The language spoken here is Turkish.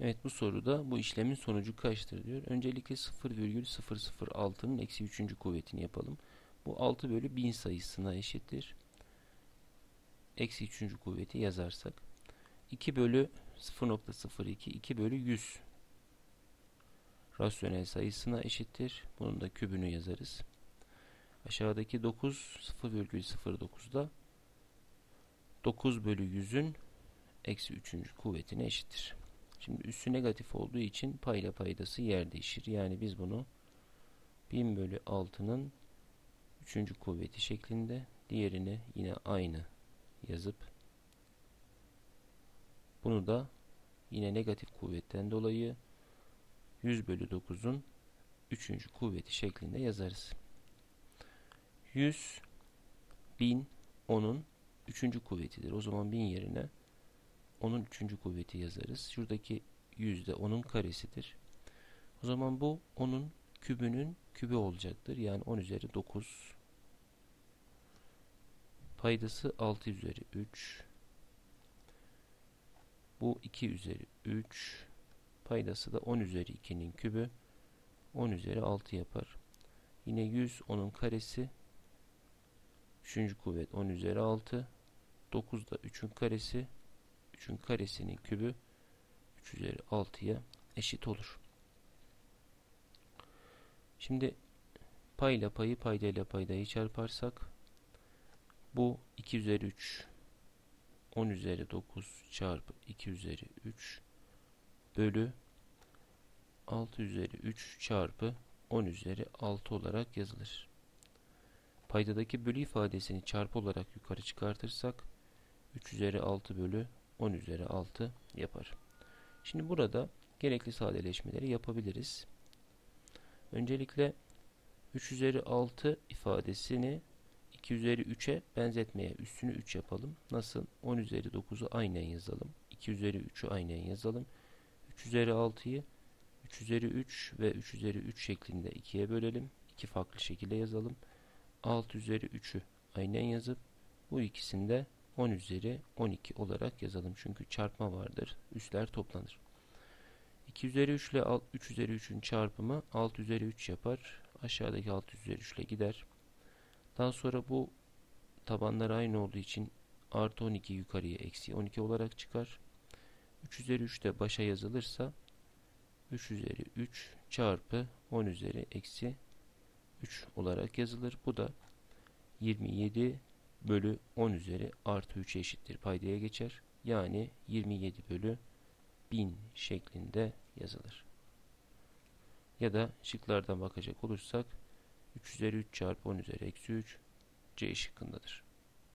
Evet bu soruda bu işlemin sonucu kaçtır diyor. Öncelikle 0,006'nın eksi 3. kuvvetini yapalım. Bu 6 bölü 1000 sayısına eşittir. Eksi 3. kuvveti yazarsak. 2 bölü 0.02 2 bölü 100 rasyonel sayısına eşittir. Bunun da kübünü yazarız. Aşağıdaki 9 0,09'da 9 bölü 100'ün eksi 3. kuvvetine eşittir. Şimdi üssü negatif olduğu için payla paydası yer değişir. Yani biz bunu 1000 bölü 6'nın 3. kuvveti şeklinde diğerini yine aynı yazıp bunu da yine negatif kuvvetten dolayı 100 bölü 9'un 3. kuvveti şeklinde yazarız. 100 1000 10'un 3. kuvvetidir. O zaman 1000 yerine onun üçüncü kuvveti yazarız. Şuradaki yüzde onun karesidir. O zaman bu onun kübünün kübü olacaktır. Yani 10 üzeri 9 paydası 6 üzeri 3 bu 2 üzeri 3 paydası da 10 üzeri 2'nin kübü 10 üzeri 6 yapar. Yine 100 onun karesi 3. kuvvet 10 üzeri 6 9 da 3'ün karesi 3'ün karesinin kübü 3 üzeri 6'ya eşit olur. Şimdi payla payı paydayla paydayı çarparsak bu 2 üzeri 3 10 üzeri 9 çarpı 2 üzeri 3 bölü 6 üzeri 3 çarpı 10 üzeri 6 olarak yazılır. Paydadaki bölü ifadesini çarpı olarak yukarı çıkartırsak 3 üzeri 6 bölü 10 üzeri 6 yapar. Şimdi burada gerekli sadeleşmeleri yapabiliriz. Öncelikle 3 üzeri 6 ifadesini 2 üzeri 3'e benzetmeye üstünü 3 yapalım. Nasıl? 10 üzeri 9'u aynen yazalım. 2 üzeri 3'ü aynen yazalım. 3 üzeri 6'yı 3 üzeri 3 ve 3 üzeri 3 şeklinde 2'ye bölelim. İki farklı şekilde yazalım. 6 üzeri 3'ü aynen yazıp bu ikisinde 10 üzeri 12 olarak yazalım. Çünkü çarpma vardır. Üsler toplanır. 2 üzeri 3 ile 3 üzeri 3'ün çarpımı 6 üzeri 3 yapar. Aşağıdaki 6 üzeri 3 ile gider. Daha sonra bu tabanlar aynı olduğu için artı 12 yukarıya eksi 12 olarak çıkar. 3 üzeri 3 de başa yazılırsa 3 üzeri 3 çarpı 10 üzeri eksi 3 olarak yazılır. Bu da 27 bölü 10 üzeri artı 3 eşittir paydaya geçer. Yani 27 bölü 1000 şeklinde yazılır. Ya da şıklardan bakacak olursak 3 üzeri 3 çarpı 10 üzeri eksi 3 C şıkkındadır.